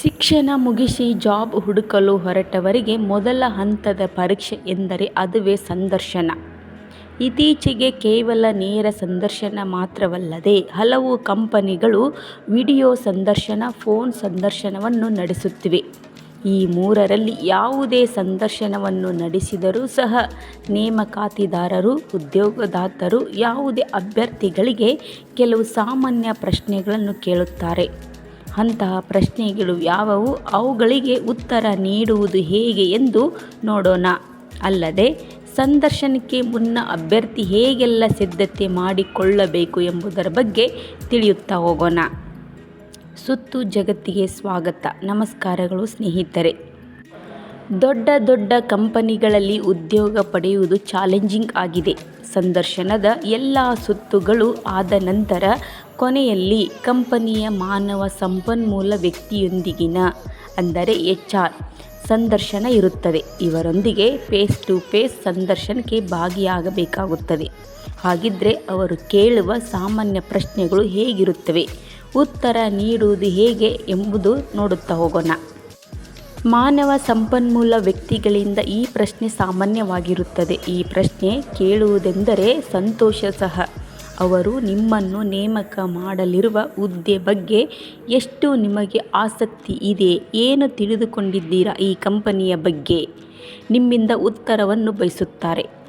ಶಿಕ್ಷಣ ಮುಗಿಸಿ ಜಾಬ್ ಹುಡುಕಲು ಹೊರಟವರಿಗೆ ಮೊದಲ ಹಂತದ ಪರೀಕ್ಷೆ ಎಂದರೆ ಅದುವೇ ಸಂದರ್ಶನ. ಇತ್ತೀಚೆಗೆ ಕೇವಲ ನೇರ ಸಂದರ್ಶನ ಮಾತ್ರವಲ್ಲದೆ ಹಲವು ಕಂಪನಿಗಳು ವಿಡಿಯೋ ಸಂದರ್ಶನ, ಫೋನ್ ಸಂದರ್ಶನವನ್ನು ನಡೆಸುತ್ತಿವೆ. ಈ ಮೂರರಲ್ಲಿ ಯಾವುದೇ ಸಂದರ್ಶನವನ್ನು ನಡೆಸಿದರೂ ಸಹ ನೇಮಕಾತಿದಾರರು, ಉದ್ಯೋಗದಾತರು ಯಾವುದೇ ಅಭ್ಯರ್ಥಿಗಳಿಗೆ ಕೆಲವು ಸಾಮಾನ್ಯ ಪ್ರಶ್ನೆಗಳನ್ನು ಕೇಳುತ್ತಾರೆ. ಅಂತಹ ಪ್ರಶ್ನೆಗಳು ಯಾವುವು, ಅವುಗಳಿಗೆ ಉತ್ತರ ನೀಡುವುದು ಹೇಗೆ ಎಂದು ನೋಡೋಣ. ಅಲ್ಲದೆ ಸಂದರ್ಶನಕ್ಕೆ ಮುನ್ನ ಅಭ್ಯರ್ಥಿ ಹೇಗೆಲ್ಲ ಸಿದ್ಧತೆ ಮಾಡಿಕೊಳ್ಳಬೇಕು ಎಂಬುದರ ಬಗ್ಗೆ ತಿಳಿಯುತ್ತಾ ಹೋಗೋಣ. ಸುತ್ತು ಜಗತ್ತಿಗೆ ಸ್ವಾಗತ. ನಮಸ್ಕಾರಗಳು ಸ್ನೇಹಿತರೆ. ದೊಡ್ಡ ದೊಡ್ಡ ಕಂಪನಿಗಳಲ್ಲಿ ಉದ್ಯೋಗ ಪಡೆಯುವುದು ಚಾಲೆಂಜಿಂಗ್ ಆಗಿದೆ. ಸಂದರ್ಶನದ ಎಲ್ಲ ಸುತ್ತುಗಳು ಆದ ನಂತರ ಕೊನೆಯಲ್ಲಿ ಕಂಪನಿಯ ಮಾನವ ಸಂಪನ್ಮೂಲ ವ್ಯಕ್ತಿಯೊಂದಿಗಿನ ಅಂದರೆ ಎಚ್ ಆರ್ ಸಂದರ್ಶನ ಇರುತ್ತದೆ. ಇವರೊಂದಿಗೆ ಫೇಸ್ ಟು ಫೇಸ್ ಸಂದರ್ಶನಕ್ಕೆ ಭಾಗಿಯಾಗಬೇಕಾಗುತ್ತದೆ. ಹಾಗಿದ್ರೆ ಅವರು ಕೇಳುವ ಸಾಮಾನ್ಯ ಪ್ರಶ್ನೆಗಳು ಹೇಗಿರುತ್ತವೆ, ಉತ್ತರ ನೀಡುವುದು ಹೇಗೆ ಎಂಬುದು ನೋಡುತ್ತಾ ಹೋಗೋಣ. ಮಾನವ ಸಂಪನ್ಮೂಲ ವ್ಯಕ್ತಿಗಳಿಂದ ಈ ಪ್ರಶ್ನೆ ಸಾಮಾನ್ಯವಾಗಿರುತ್ತದೆ. ಈ ಪ್ರಶ್ನೆ ಕೇಳುವುದೆಂದರೆ ಸಂತೋಷ ಸಹ. ಅವರು ನಿಮ್ಮನ್ನು ನೇಮಕ ಮಾಡಲಿರುವ ಹುದ್ದೆ ಬಗ್ಗೆ ಎಷ್ಟು ನಿಮಗೆ ಆಸಕ್ತಿ ಇದೆ, ಏನು ತಿಳಿದುಕೊಂಡಿದ್ದೀರಾ ಈ ಕಂಪನಿಯ ಬಗ್ಗೆ, ನಿಮ್ಮಿಂದ ಉತ್ತರವನ್ನು ಬಯಸುತ್ತಾರೆ.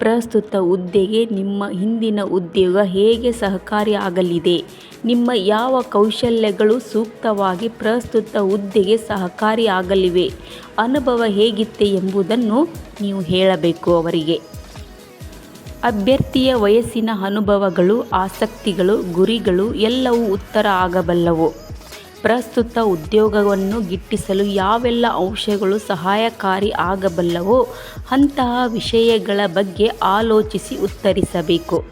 ಪ್ರಸ್ತುತ ಹುದ್ದೆಗೆ ನಿಮ್ಮ ಹಿಂದಿನ ಉದ್ಯೋಗ ಹೇಗೆ ಸಹಕಾರಿ ಆಗಲಿದೆ, ನಿಮ್ಮ ಯಾವ ಕೌಶಲ್ಯಗಳು ಸೂಕ್ತವಾಗಿ ಪ್ರಸ್ತುತ ಹುದ್ದೆಗೆ ಸಹಕಾರಿ ಆಗಲಿವೆ, ಅನುಭವ ಹೇಗಿತ್ತೆ ಎಂಬುದನ್ನು ನೀವು ಹೇಳಬೇಕು ಅವರಿಗೆ. ಅಭ್ಯರ್ಥಿಯ ವಯಸ್ಸಿನ ಅನುಭವಗಳು, ಆಸಕ್ತಿಗಳು, ಗುರಿಗಳು ಎಲ್ಲವೂ ಉತ್ತರ ಆಗಬಲ್ಲವು. ಪ್ರಸ್ತುತ ಉದ್ಯೋಗವನ್ನು ಗಿಟ್ಟಿಸಲು ಯಾವೆಲ್ಲ ಅಂಶಗಳು ಸಹಾಯಕಾರಿ ಆಗಬಲ್ಲವೋ ಅಂತಹ ವಿಷಯಗಳ ಬಗ್ಗೆ ಆಲೋಚಿಸಿ ಉತ್ತರಿಸಬೇಕು.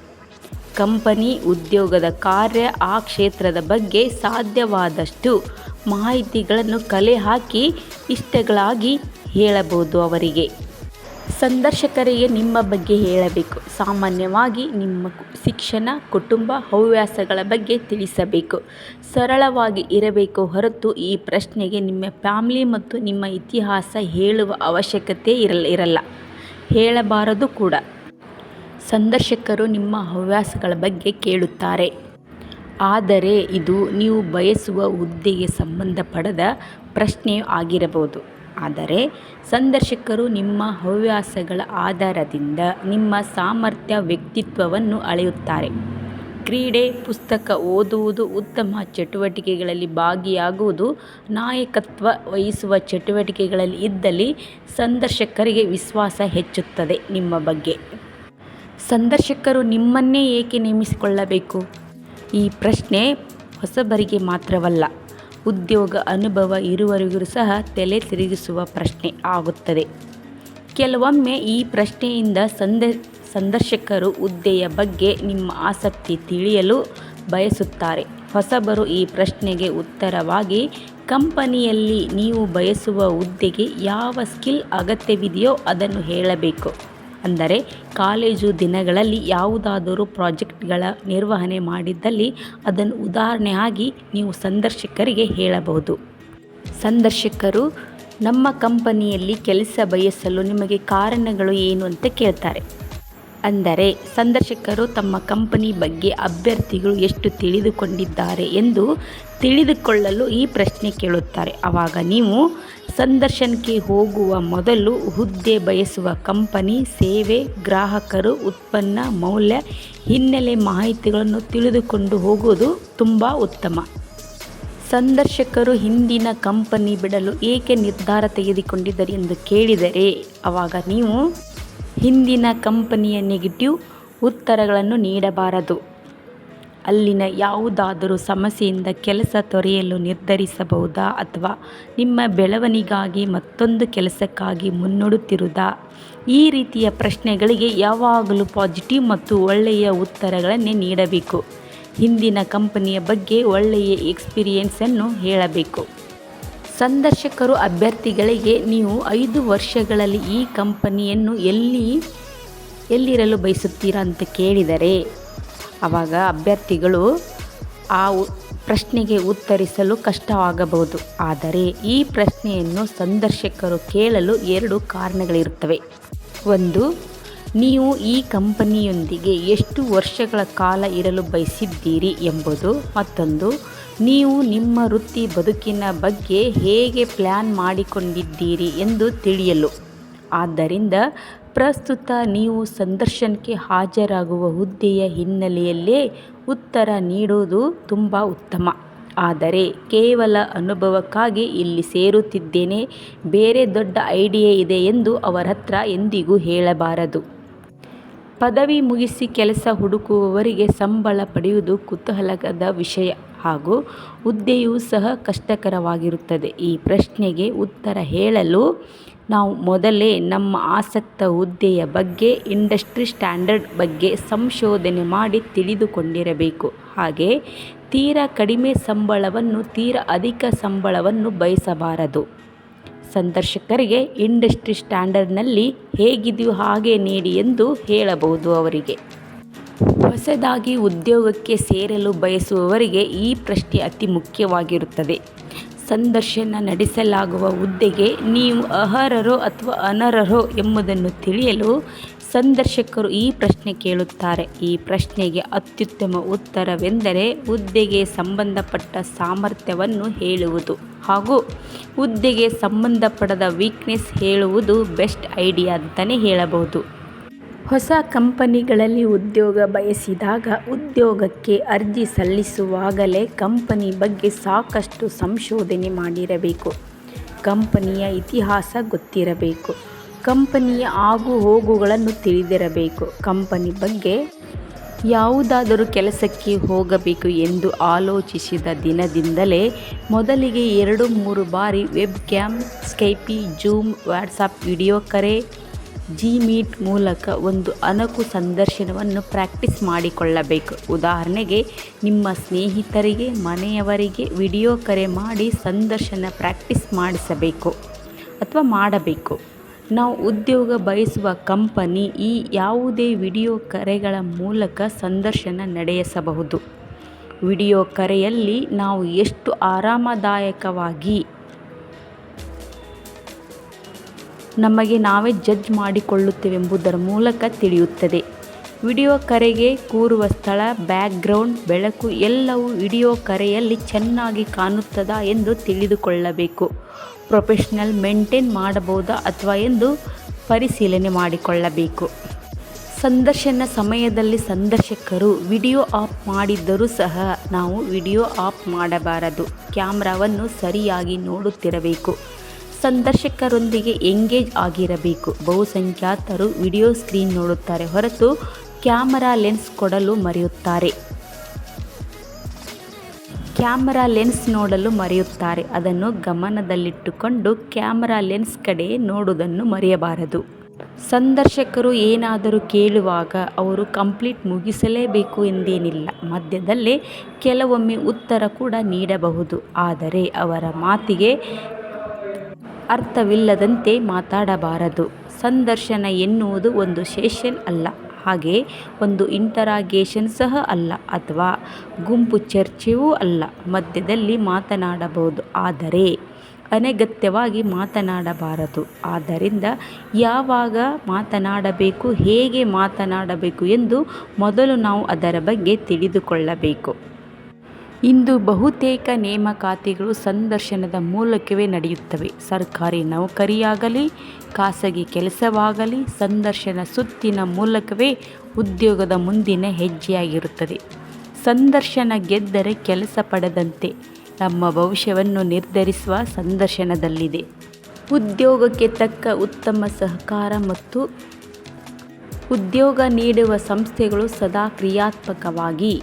ಕಂಪನಿ, ಉದ್ಯೋಗದ ಕಾರ್ಯ, ಆ ಕ್ಷೇತ್ರದ ಬಗ್ಗೆ ಸಾಧ್ಯವಾದಷ್ಟು ಮಾಹಿತಿಗಳನ್ನು ಕಲೆ ಹಾಕಿ ಇಷ್ಟಗಳಾಗಿ ಹೇಳಬಹುದು ಅವರಿಗೆ. ಸಂದರ್ಶಕರಿಗೆ ನಿಮ್ಮ ಬಗ್ಗೆ ಹೇಳಬೇಕು. ಸಾಮಾನ್ಯವಾಗಿ ನಿಮ್ಮ ಶಿಕ್ಷಣ, ಕುಟುಂಬ, ಹವ್ಯಾಸಗಳ ಬಗ್ಗೆ ತಿಳಿಸಬೇಕು. ಸರಳವಾಗಿ ಇರಬೇಕು ಹೊರತು ಈ ಪ್ರಶ್ನೆಗೆ ನಿಮ್ಮ ಫ್ಯಾಮಿಲಿ ಮತ್ತು ನಿಮ್ಮ ಇತಿಹಾಸ ಹೇಳುವ ಅವಶ್ಯಕತೆ ಇರಲ್ಲ. ಹೇಳಬಾರದು ಕೂಡ. ಸಂದರ್ಶಕರು ನಿಮ್ಮ ಹವ್ಯಾಸಗಳ ಬಗ್ಗೆ ಕೇಳುತ್ತಾರೆ. ಆದರೆ ಇದು ನೀವು ಬಯಸುವ ಹುದ್ದೆಗೆ ಸಂಬಂಧಪಡದ ಪ್ರಶ್ನೆಯೂ ಆಗಿರಬಹುದು. ಆದರೆ ಸಂದರ್ಶಕರು ನಿಮ್ಮ ಹವ್ಯಾಸಗಳ ಆಧಾರದಿಂದ ನಿಮ್ಮ ಸಾಮರ್ಥ್ಯ, ವ್ಯಕ್ತಿತ್ವವನ್ನು ಅಳೆಯುತ್ತಾರೆ. ಕ್ರೀಡೆ, ಪುಸ್ತಕ ಓದುವುದು, ಉತ್ತಮ ಚಟುವಟಿಕೆಗಳಲ್ಲಿ ಭಾಗಿಯಾಗುವುದು, ನಾಯಕತ್ವ ವಹಿಸುವ ಚಟುವಟಿಕೆಗಳಲ್ಲಿ ಇದ್ದಲ್ಲಿ ಸಂದರ್ಶಕರಿಗೆ ವಿಶ್ವಾಸ ಹೆಚ್ಚುತ್ತದೆ ನಿಮ್ಮ ಬಗ್ಗೆ. ಸಂದರ್ಶಕರು ನಿಮ್ಮನ್ನೇ ಏಕೆ ನೇಮಿಸಿಕೊಳ್ಳಬೇಕು? ಈ ಪ್ರಶ್ನೆ ಹೊಸಬರಿಗೆ ಮಾತ್ರವಲ್ಲ, ಉದ್ಯೋಗ ಅನುಭವ ಇರುವವರಿಗೂ ಸಹ ತಲೆ ತಿರುಗಿಸುವ ಪ್ರಶ್ನೆ ಆಗುತ್ತದೆ. ಕೆಲವೊಮ್ಮೆ ಈ ಪ್ರಶ್ನೆಯಿಂದ ಸಂದರ್ಶಕರು ಹುದ್ದೆಯ ಬಗ್ಗೆ ನಿಮ್ಮ ಆಸಕ್ತಿ ತಿಳಿಯಲು ಬಯಸುತ್ತಾರೆ. ಹೊಸಬರು ಈ ಪ್ರಶ್ನೆಗೆ ಉತ್ತರವಾಗಿ, ಕಂಪನಿಯಲ್ಲಿ ನೀವು ಬಯಸುವ ಹುದ್ದೆಗೆ ಯಾವ ಸ್ಕಿಲ್ ಅಗತ್ಯವಿದೆಯೋ ಅದನ್ನು ಹೇಳಬೇಕು. ಅಂದರೆ ಕಾಲೇಜು ದಿನಗಳಲ್ಲಿ ಯಾವುದಾದರೂ ಪ್ರಾಜೆಕ್ಟ್ಗಳ ನಿರ್ವಹಣೆ ಮಾಡಿದ್ದಲ್ಲಿ ಅದನ್ನು ಉದಾಹರಣೆಯಾಗಿ ನೀವು ಸಂದರ್ಶಕರಿಗೆ ಹೇಳಬಹುದು. ಸಂದರ್ಶಕರು, ನಮ್ಮ ಕಂಪನಿಯಲ್ಲಿ ಕೆಲಸ ಬಯಸಲು ನಿಮಗೆ ಕಾರಣಗಳು ಏನು ಅಂತ ಕೇಳ್ತಾರೆ. ಅಂದರೆ ಸಂದರ್ಶಕರು ತಮ್ಮ ಕಂಪನಿ ಬಗ್ಗೆ ಅಭ್ಯರ್ಥಿಗಳು ಎಷ್ಟು ತಿಳಿದುಕೊಂಡಿದ್ದಾರೆ ಎಂದು ತಿಳಿದುಕೊಳ್ಳಲು ಈ ಪ್ರಶ್ನೆ ಕೇಳುತ್ತಾರೆ. ಆವಾಗ ನೀವು ಸಂದರ್ಶನಕ್ಕೆ ಹೋಗುವ ಮೊದಲು ಹುದ್ದೆ, ಬಯಸುವ ಕಂಪನಿ, ಸೇವೆ, ಗ್ರಾಹಕರು, ಉತ್ಪನ್ನ, ಮೌಲ್ಯ, ಹಿನ್ನೆಲೆ ಮಾಹಿತಿಗಳನ್ನು ತಿಳಿದುಕೊಂಡು ಹೋಗುವುದು ತುಂಬ ಉತ್ತಮ. ಸಂದರ್ಶಕರು ಹಿಂದಿನ ಕಂಪನಿ ಬಿಡಲು ಏಕೆ ನಿರ್ಧಾರ ತೆಗೆದುಕೊಂಡಿದ್ದಾರೆ ಎಂದು ಕೇಳಿದರೆ ಆವಾಗ ನೀವು ಹಿಂದಿನ ಕಂಪನಿಯ ನೆಗೆಟಿವ್ ಉತ್ತರಗಳನ್ನು ನೀಡಬಾರದು. ಅಲ್ಲಿನ ಯಾವುದಾದರೂ ಸಮಸ್ಯೆಯಿಂದ ಕೆಲಸ ತೊರೆಯಲು ನಿರ್ಧರಿಸಬಹುದಾ ಅಥವಾ ನಿಮ್ಮ ಬೆಳವಣಿಗಾಗಿ ಮತ್ತೊಂದು ಕೆಲಸಕ್ಕಾಗಿ ಮುನ್ನುಡುತ್ತಿರುವುದಾ ಈ ರೀತಿಯ ಪ್ರಶ್ನೆಗಳಿಗೆ ಯಾವಾಗಲೂ ಪಾಸಿಟಿವ್ ಮತ್ತು ಒಳ್ಳೆಯ ಉತ್ತರಗಳನ್ನೇ ನೀಡಬೇಕು. ಹಿಂದಿನ ಕಂಪನಿಯ ಬಗ್ಗೆ ಒಳ್ಳೆಯ ಎಕ್ಸ್ಪೀರಿಯೆನ್ಸನ್ನು ಹೇಳಬೇಕು. ಸಂದರ್ಶಕರು ಅಭ್ಯರ್ಥಿಗಳಿಗೆ ನೀವು ಐದು ವರ್ಷಗಳಲ್ಲಿ ಈ ಕಂಪನಿಯನ್ನು ಎಲ್ಲಿ, ಎಲ್ಲಿರಲು ಬಯಸುತ್ತೀರಾ ಅಂತ ಕೇಳಿದರೆ ಆವಾಗ ಅಭ್ಯರ್ಥಿಗಳು ಆ ಪ್ರಶ್ನೆಗೆ ಉತ್ತರಿಸಲು ಕಷ್ಟವಾಗಬಹುದು. ಆದರೆ ಈ ಪ್ರಶ್ನೆಯನ್ನು ಸಂದರ್ಶಕರು ಕೇಳಲು ಎರಡು ಕಾರಣಗಳಿರುತ್ತವೆ. ಒಂದು ನೀವು ಈ ಕಂಪನಿಯೊಂದಿಗೆ ಎಷ್ಟು ವರ್ಷಗಳ ಕಾಲ ಇರಲು ಬಯಸಿದ್ದೀರಿ ಎಂಬುದು ಮತ್ತೊಂದು. ನೀವು ನಿಮ್ಮ ವೃತ್ತಿ ಬದುಕಿನ ಬಗ್ಗೆ ಹೇಗೆ ಪ್ಲ್ಯಾನ್ ಮಾಡಿಕೊಂಡಿದ್ದೀರಿ ಎಂದು ತಿಳಿಯಲು. ಆದ್ದರಿಂದ ಪ್ರಸ್ತುತ ನೀವು ಸಂದರ್ಶನಕ್ಕೆ ಹಾಜರಾಗುವ ಹುದ್ದೆಯ ಹಿನ್ನೆಲೆಯಲ್ಲೇ ಉತ್ತರ ನೀಡುವುದು ತುಂಬ ಉತ್ತಮ. ಆದರೆ ಕೇವಲ ಅನುಭವಕ್ಕಾಗಿ ಇಲ್ಲಿ ಸೇರುತ್ತಿದ್ದೇನೆ. ಬೇರೆ ದೊಡ್ಡ ಐಡಿಯಾ ಇದೆ ಎಂದು ಅವರ ಹತ್ರ ಎಂದಿಗೂ ಹೇಳಬಾರದು. ಪದವಿ ಮುಗಿಸಿ ಕೆಲಸ ಹುಡುಕುವವರಿಗೆ ಸಂಬಳ ಪಡೆಯುವುದು ಕುತೂಹಲದ ವಿಷಯ ಹಾಗೂ ಹುದ್ದೆಯೂ ಸಹ ಕಷ್ಟಕರವಾಗಿರುತ್ತದೆ. ಈ ಪ್ರಶ್ನೆಗೆ ಉತ್ತರ ಹೇಳಲು ನಾವು ಮೊದಲೇ ನಮ್ಮ ಆಸಕ್ತ ಹುದ್ದೆಯ ಬಗ್ಗೆ, ಇಂಡಸ್ಟ್ರಿ ಸ್ಟ್ಯಾಂಡರ್ಡ್ ಬಗ್ಗೆ ಸಂಶೋಧನೆ ಮಾಡಿ ತಿಳಿದುಕೊಂಡಿರಬೇಕು. ಹಾಗೆ ತೀರಾ ಕಡಿಮೆ ಸಂಬಳವನ್ನು, ತೀರಾ ಅಧಿಕ ಸಂಬಳವನ್ನು ಬಯಸಬಾರದು. ಸಂದರ್ಶಕರಿಗೆ ಇಂಡಸ್ಟ್ರಿ ಸ್ಟ್ಯಾಂಡರ್ಡ್ನಲ್ಲಿ ಹೇಗಿದೆಯೋ ಹಾಗೆ ನೀಡಿ ಎಂದು ಹೇಳಬಹುದು ಅವರಿಗೆ. ಹೊಸದಾಗಿ ಉದ್ಯೋಗಕ್ಕೆ ಸೇರಲು ಬಯಸುವವರಿಗೆ ಈ ಪ್ರಶ್ನೆ ಅತಿ ಮುಖ್ಯವಾಗಿರುತ್ತದೆ. ಸಂದರ್ಶನ ನಡೆಸಲಾಗುವ ಹುದ್ದೆಗೆ ನೀವು ಅರ್ಹರೋ ಅಥವಾ ಅನರ್ಹರೋ ಎಂಬುದನ್ನು ತಿಳಿಯಲು ಸಂದರ್ಶಕರು ಈ ಪ್ರಶ್ನೆ ಕೇಳುತ್ತಾರೆ. ಈ ಪ್ರಶ್ನೆಗೆ ಅತ್ಯುತ್ತಮ ಉತ್ತರವೆಂದರೆ ಹುದ್ದೆಗೆ ಸಂಬಂಧಪಟ್ಟ ಸಾಮರ್ಥ್ಯವನ್ನು ಹೇಳುವುದು. ಹಾಗೂ ಹುದ್ದೆಗೆ ಸಂಬಂಧಪಡದ ವೀಕ್ನೆಸ್ ಹೇಳುವುದು ಬೆಸ್ಟ್ ಐಡಿಯಾ ಅಂತಲೇ ಹೇಳಬಹುದು. ಹೊಸ ಕಂಪನಿಗಳಲ್ಲಿ ಉದ್ಯೋಗ ಬಯಸಿದಾಗ ಉದ್ಯೋಗಕ್ಕೆ ಅರ್ಜಿ ಸಲ್ಲಿಸುವಾಗಲೇ ಕಂಪನಿ ಬಗ್ಗೆ ಸಾಕಷ್ಟು ಸಂಶೋಧನೆ ಮಾಡಿರಬೇಕು. ಕಂಪನಿಯ ಇತಿಹಾಸ ಗೊತ್ತಿರಬೇಕು. ಕಂಪನಿಯ ಆಗು ಹೋಗುಗಳನ್ನು ತಿಳಿದಿರಬೇಕು. ಕಂಪನಿ ಬಗ್ಗೆ ಯಾವುದಾದರೂ ಕೆಲಸಕ್ಕೆ ಹೋಗಬೇಕು ಎಂದು ಆಲೋಚಿಸಿದ ದಿನದಿಂದಲೇ ಮೊದಲಿಗೆ ಎರಡು ಮೂರು ಬಾರಿ web cam Skype, Zoom, WhatsApp video ಕರೆ ಜಿ ಮೀಟ್ ಮೂಲಕ ಒಂದು ಅಣಕು ಸಂದರ್ಶನವನ್ನು ಪ್ರಾಕ್ಟೀಸ್ ಮಾಡಿಕೊಳ್ಳಬೇಕು. ಉದಾಹರಣೆಗೆ, ನಿಮ್ಮ ಸ್ನೇಹಿತರಿಗೆ, ಮನೆಯವರಿಗೆ ವಿಡಿಯೋ ಕರೆ ಮಾಡಿ ಸಂದರ್ಶನ ಪ್ರಾಕ್ಟೀಸ್ ಮಾಡಿಸಬೇಕು ಅಥವಾ ಮಾಡಬೇಕು. ನಾವು ಉದ್ಯೋಗ ಬಯಸುವ ಕಂಪನಿ ಈ ಯಾವುದೇ ವಿಡಿಯೋ ಕರೆಗಳ ಮೂಲಕ ಸಂದರ್ಶನ ನಡೆಸಬಹುದು. ವಿಡಿಯೋ ಕರೆಯಲ್ಲಿ ನಾವು ಎಷ್ಟು ಆರಾಮದಾಯಕವಾಗಿ ನಮಗೆ ನಾವೇ ಜಡ್ಜ್ ಮಾಡಿಕೊಳ್ಳುತ್ತೇವೆಂಬುದರ ಮೂಲಕ ತಿಳಿಯುತ್ತದೆ. ವಿಡಿಯೋ ಕರೆಗೆ ಕೂರುವ ಸ್ಥಳ, ಬ್ಯಾಕ್ಗ್ರೌಂಡ್, ಬೆಳಕು ಎಲ್ಲವೂ ವಿಡಿಯೋ ಕರೆಯಲ್ಲಿ ಚೆನ್ನಾಗಿ ಕಾಣುತ್ತದಾ ಎಂದು ತಿಳಿದುಕೊಳ್ಳಬೇಕು. ಪ್ರೊಫೆಷ್ನಲ್ ಮೇಂಟೈನ್ ಮಾಡಬಹುದಾ ಅಥವಾ ಎಂದು ಪರಿಶೀಲನೆ ಮಾಡಿಕೊಳ್ಳಬೇಕು. ಸಂದರ್ಶನ ಸಮಯದಲ್ಲಿ ಸಂದರ್ಶಕರು ವಿಡಿಯೋ ಆಫ್ ಮಾಡಿದ್ದರೂ ಸಹ ನಾವು ವಿಡಿಯೋ ಆಫ್ ಮಾಡಬಾರದು. ಕ್ಯಾಮ್ರಾವನ್ನು ಸರಿಯಾಗಿ ನೋಡುತ್ತಿರಬೇಕು. ಸಂದರ್ಶಕರೊಂದಿಗೆ ಎಂಗೇಜ್ ಆಗಿರಬೇಕು. ಬಹುಸಂಖ್ಯಾತರು ವಿಡಿಯೋ ಸ್ಕ್ರೀನ್ ನೋಡುತ್ತಾರೆ ಹೊರತು ಕ್ಯಾಮರಾ ಲೆನ್ಸ್ ಕೊಡಲು ಮರೆಯುತ್ತಾರೆ. ಕ್ಯಾಮರಾ ಲೆನ್ಸ್ ನೋಡಲು ಮರೆಯುತ್ತಾರೆ. ಅದನ್ನು ಗಮನದಲ್ಲಿಟ್ಟುಕೊಂಡು ಕ್ಯಾಮರಾ ಲೆನ್ಸ್ ಕಡೆ ನೋಡುವುದನ್ನು ಮರೆಯಬಾರದು. ಸಂದರ್ಶಕರು ಏನಾದರೂ ಕೇಳುವಾಗ ಅವರು ಕಂಪ್ಲೀಟ್ ಮುಗಿಸಲೇಬೇಕು ಎಂದೇನಿಲ್ಲ. ಮಧ್ಯದಲ್ಲೇ ಕೆಲವೊಮ್ಮೆ ಉತ್ತರ ಕೂಡ ನೀಡಬಹುದು. ಆದರೆ ಅವರ ಮಾತಿಗೆ ಅರ್ಥವಿಲ್ಲದಂತೆ ಮಾತಾಡಬಾರದು. ಸಂದರ್ಶನ ಎನ್ನುವುದು ಒಂದು ಸೆಷನ್ ಅಲ್ಲ. ಹಾಗೆ ಒಂದು ಇಂಟರಾಗೇಷನ್ ಸಹ ಅಲ್ಲ ಅಥವಾ ಗುಂಪು ಚರ್ಚೆಯೂ ಅಲ್ಲ. ಮಧ್ಯದಲ್ಲಿ ಮಾತನಾಡಬಹುದು. ಆದರೆ ಅನಗತ್ಯವಾಗಿ ಮಾತನಾಡಬಾರದು. ಆದ್ದರಿಂದ ಯಾವಾಗ ಮಾತನಾಡಬೇಕು, ಹೇಗೆ ಮಾತನಾಡಬೇಕು ಎಂದು ಮೊದಲು ನಾವು ಅದರ ಬಗ್ಗೆ ತಿಳಿದುಕೊಳ್ಳಬೇಕು. ಇಂದು ಬಹುತೇಕ ನೇಮಕಾತಿಗಳು ಸಂದರ್ಶನದ ಮೂಲಕವೇ ನಡೆಯುತ್ತವೆ. ಸರ್ಕಾರಿ ನೌಕರಿಯಾಗಲಿ, ಖಾಸಗಿ ಕೆಲಸವಾಗಲಿ, ಸಂದರ್ಶನ ಸುತ್ತಿನ ಮೂಲಕವೇ ಉದ್ಯೋಗದ ಮುಂದಿನ ಹೆಜ್ಜೆಯಾಗಿರುತ್ತದೆ. ಸಂದರ್ಶನ ಗೆದ್ದರೆ ಕೆಲಸ ಪಡೆದಂತೆ ನಮ್ಮ ಭವಿಷ್ಯವನ್ನು ನಿರ್ಧರಿಸುವ ಸಂದರ್ಶನದಲ್ಲಿದೆ. ಉದ್ಯೋಗಕ್ಕೆ ತಕ್ಕ ಉತ್ತಮ ಸಹಕಾರ ಮತ್ತು ಉದ್ಯೋಗ ನೀಡುವ ಸಂಸ್ಥೆಗಳು ಸದಾ ಕ್ರಿಯಾತ್ಮಕವಾಗಿ